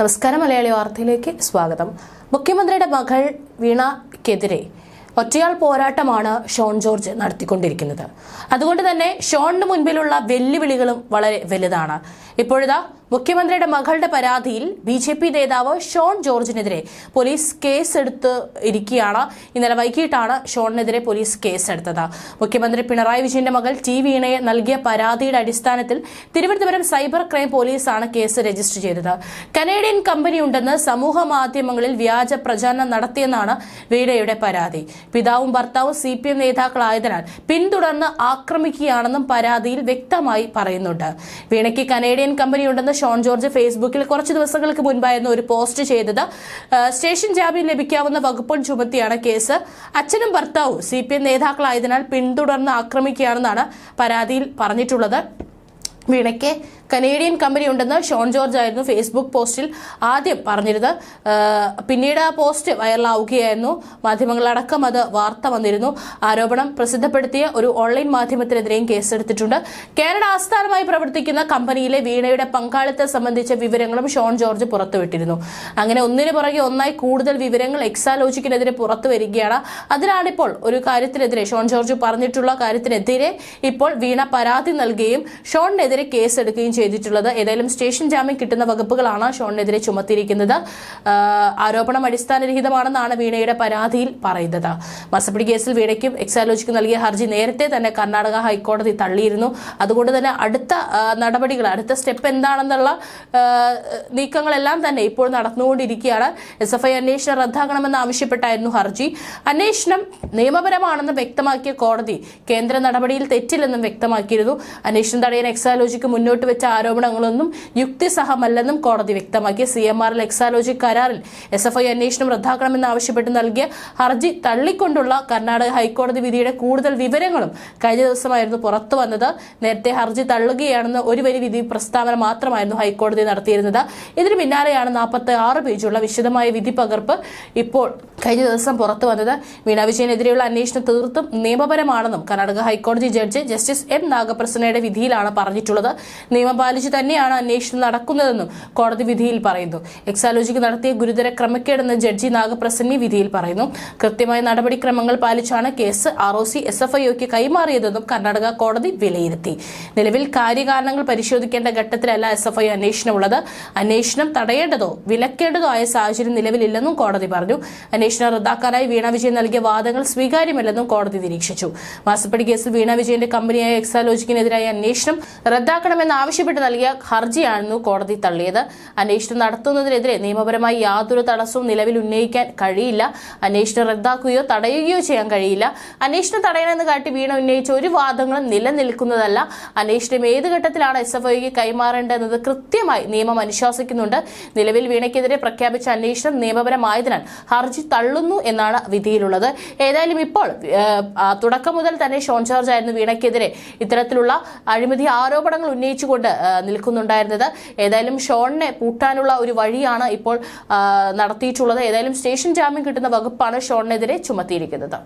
നമസ്കാരം മലയാളി വാർത്തയിലേക്ക് സ്വാഗതം. മുഖ്യമന്ത്രിയുടെ മകൾ വീണക്കെതിരെ ഒറ്റയാൾ പോരാട്ടമാണ് ഷോൺ ജോർജ് നടത്തിക്കൊണ്ടിരിക്കുന്നത്. അതുകൊണ്ട് തന്നെ ഷോണിന് മുൻപിലുള്ള വെല്ലുവിളികളും വളരെ വലുതാണ്. ഇപ്പോഴിതാ മുഖ്യമന്ത്രിയുടെ മകളുടെ പരാതിയിൽ ബി ജെ പി നേതാവ് ഷോൺ ജോർജിനെതിരെ പോലീസ് കേസെടുത്ത് ഇരിക്കുകയാണ്. ഇന്നലെ വൈകിട്ടാണ് ഷോണിനെതിരെ പോലീസ് കേസെടുത്തത്. മുഖ്യമന്ത്രി പിണറായി വിജയന്റെ മകൾ ടി വീണയെ നൽകിയ പരാതിയുടെ അടിസ്ഥാനത്തിൽ തിരുവനന്തപുരം സൈബർ ക്രൈം പോലീസാണ് കേസ് രജിസ്റ്റർ ചെയ്തത്. കനേഡിയൻ കമ്പനിയുണ്ടെന്ന് സമൂഹ മാധ്യമങ്ങളിൽ വ്യാജ പ്രചാരണം നടത്തിയെന്നാണ് വീണയുടെ പരാതി. പിതാവും ഭർത്താവും സി പി എം നേതാക്കളായതിനാൽ പിന്തുടർന്ന് ആക്രമിക്കുകയാണെന്നും പരാതിയിൽ വ്യക്തമായി പറയുന്നുണ്ട്. വീണയ്ക്ക് കനേഡിയൻ കമ്പനി ഉണ്ടെന്ന് ഷോൺ ജോർജ് ഫേസ്ബുക്കിൽ കുറച്ച് ദിവസങ്ങൾക്ക് മുൻപായിരുന്നു ഒരു പോസ്റ്റ് ചെയ്തത്. സ്റ്റേഷൻ ജാമ്യം ലഭിക്കാവുന്ന വകുപ്പൻ ചുമത്തിയാണ് കേസ്. അച്ഛനും ഭർത്താവും സി പി എം നേതാക്കളായതിനാൽ പിന്തുടർന്ന് ആക്രമിക്കുകയാണെന്നാണ് പരാതിയിൽ പറഞ്ഞിട്ടുള്ളത്. വീണയ്ക്ക് കനേഡിയൻ കമ്പനി ഉണ്ടെന്ന് ഷോൺ ജോർജ് ആയിരുന്നു ഫേസ്ബുക്ക് പോസ്റ്റിൽ ആദ്യം പറഞ്ഞിരുന്നത്. പിന്നീട് ആ പോസ്റ്റ് വൈറലാവുകയായിരുന്നു. മാധ്യമങ്ങളടക്കം അത് വാർത്ത വന്നിരുന്നു. ആരോപണം പ്രസിദ്ധപ്പെടുത്തിയ ഒരു ഓൺലൈൻ മാധ്യമത്തിനെതിരെയും കേസെടുത്തിട്ടുണ്ട്. കാനഡ ആസ്ഥാനമായി പ്രവർത്തിക്കുന്ന കമ്പനിയിലെ വീണയുടെ പങ്കാളിത്തം സംബന്ധിച്ച വിവരങ്ങളും ഷോൺ ജോർജ് പുറത്തുവിട്ടിരുന്നു. അങ്ങനെ ഒന്നിനു പുറകെ ഒന്നായി കൂടുതൽ വിവരങ്ങൾ എക്സാലോജിക്കിനെതിരെ പുറത്തു വരികയാണ്. അതിനാണിപ്പോൾ ഒരു കാര്യത്തിനെതിരെ ഷോൺ ജോർജ് പറഞ്ഞിട്ടുള്ള കാര്യത്തിനെതിരെ ഇപ്പോൾ വീണ പരാതി നൽകുകയും ഷോണിനെതിരെ കേസെടുക്കുകയും ചെയ്തിട്ടുള്ളത്. ഏതായാലും സ്റ്റേഷൻ ജാമ്യം കിട്ടുന്ന വകുപ്പുകളാണ് ഷോണിനെതിരെ ചുമത്തിയിരിക്കുന്നത്. ആരോപണം അടിസ്ഥാനരഹിതമാണെന്നാണ് വീണയുടെ പരാതിയിൽ പറയുന്നത്. മസപ്പടി കേസിൽ വീണയ്ക്കും എക്സാലോജിക്കും നൽകിയ ഹർജി നേരത്തെ തന്നെ കർണാടക ഹൈക്കോടതി തള്ളിയിരുന്നു. അതുകൊണ്ട് തന്നെ അടുത്ത നടപടികൾ അടുത്ത സ്റ്റെപ്പ് എന്താണെന്നുള്ള നീക്കങ്ങളെല്ലാം തന്നെ ഇപ്പോൾ നടന്നുകൊണ്ടിരിക്കുകയാണ്. എസ് എഫ് ഐ അന്വേഷണം റദ്ദാക്കണമെന്ന് ആവശ്യപ്പെട്ടായിരുന്നു ഹർജി. അന്വേഷണം നിയമപരമാണെന്ന് വ്യക്തമാക്കിയ കോടതി കേന്ദ്ര നടപടിയിൽ തെറ്റില്ലെന്നും വ്യക്തമാക്കിയിരുന്നു. അന്വേഷണം തടയാൻ എക്സാലോജിക്ക് മുന്നോട്ട് വെച്ച ആരോപണങ്ങളൊന്നും യുക്തിസഹമല്ലെന്നും കോടതി വ്യക്തമാക്കി. സി എം ആറിൽ എക്സാലോജി കരാറിൽ എസ് എഫ് ഐ അന്വേഷണം റദ്ദാക്കണമെന്ന് ആവശ്യപ്പെട്ട് നൽകിയ ഹർജി തള്ളിക്കൊണ്ടുള്ള കർണാടക ഹൈക്കോടതി വിധിയുടെ കൂടുതൽ വിവരങ്ങളും കഴിഞ്ഞ ദിവസമായിരുന്നു പുറത്തു വന്നത്. നേരത്തെ ഹർജി തള്ളുകയാണെന്ന് ഒരു വരി വിധി പ്രസ്താവന മാത്രമായിരുന്നു ഹൈക്കോടതി നടത്തിയിരുന്നത്. ഇതിന് പിന്നാലെയാണ് നാൽപ്പത്തി ആറ് പേജുള്ള വിശദമായ വിധി പകർപ്പ് ഇപ്പോൾ കഴിഞ്ഞ ദിവസം പുറത്തു വന്നത്. വീണ വിജയനെതിരെയുള്ള അന്വേഷണം തീർത്തും നിയമപരമാണെന്നും കർണാടക ഹൈക്കോടതി ജഡ്ജ് ജസ്റ്റിസ് എം നാഗപ്രസന്നയുടെ വിധിയിലാണ് പറഞ്ഞിട്ടുള്ളത്. നിയമം പാലിച്ച് തന്നെയാണ് അന്വേഷണം നടക്കുന്നതെന്നും കോടതി വിധിയിൽ പറയുന്നു. എക്സാലോജിക്ക് നടത്തിയ ഗുരുതര ക്രമക്കേടെന്ന് ജഡ്ജി നാഗപ്രസന്നി വിധിയിൽ പറയുന്നു. കൃത്യമായ നടപടിക്രമങ്ങൾ പാലിച്ചാണ് case R O C S F ഐക്ക് കൈമാറിയതെന്നും കർണാടക കോടതി വിലയിരുത്തി. നിലവിൽ കാര്യകാരണങ്ങൾ പരിശോധിക്കേണ്ട ഘട്ടത്തിലല്ല എസ് എഫ് ഐ അന്വേഷണമുള്ളത്. അന്വേഷണം തടയേണ്ടതോ വിലക്കേണ്ടതോ ആയ സാഹചര്യം നിലവിലില്ലെന്നും കോടതി പറഞ്ഞു. അന്വേഷണം റദ്ദാക്കാനായി വീണ വിജയൻ നൽകിയ വാദങ്ങൾ സ്വീകാര്യമല്ലെന്നും കോടതി നിരീക്ഷിച്ചു. മാസപ്പടി കേസിൽ വീണ വിജയന്റെ കമ്പനിയായ എക്സാലോജിക്കിനെതിരായ അന്വേഷണം റദ്ദാക്കണമെന്ന് ആവശ്യപ്പെട്ട് നൽകിയ ഹർജിയായിരുന്നു കോടതി തള്ളിയത്. അന്വേഷണം നടത്തുന്നതിനെതിരെ നിയമപരമായി യാതൊരു തടസ്സവും നിലവിൽ ഉന്നയിക്കാൻ കഴിയില്ല. അന്വേഷണം റദ്ദാക്കുകയോ തടയുകയോ ചെയ്യാൻ കഴിയില്ല. അന്വേഷണം തടയണമെന്ന് കാട്ടി വീണ ഉന്നയിച്ച ഒരു വാദങ്ങളും നിലനിൽക്കുന്നതല്ല. അന്വേഷണം ഏത് ഘട്ടത്തിലാണ് എസ് എഫ് ഐക്ക് കൈമാറേണ്ടതെന്നത് കൃത്യമായി നിയമം അനുശാസിക്കുന്നുണ്ട്. നിലവിൽ വീണയ്ക്കെതിരെ പ്രഖ്യാപിച്ച അന്വേഷണം നിയമപരമായതിനാൽ ഹർജി തള്ളുന്നു എന്നാണ് വിധിയിലുള്ളത്. ഏതായാലും ഇപ്പോൾ തുടക്കം മുതൽ തന്നെ ഷോൺ ചാർജ് ആയിരുന്നു വീണയ്ക്കെതിരെ ഇത്തരത്തിലുള്ള അഴിമതി ആരോപണങ്ങൾ ഉന്നയിച്ചുകൊണ്ട് നിൽക്കുന്നുണ്ടായിരുന്നത്. ഏതായാലും ഷോണിനെ പൂട്ടാനുള്ള ഒരു വഴിയാണ് ഇപ്പോൾ നടത്തിയിട്ടുള്ളത്. ഏതായാലും സ്റ്റേഷൻ ജാമ്യം കിട്ടുന്ന വകുപ്പാണ് ഷോണിനെതിരെ ചുമത്തിയിരിക്കുന്നത്.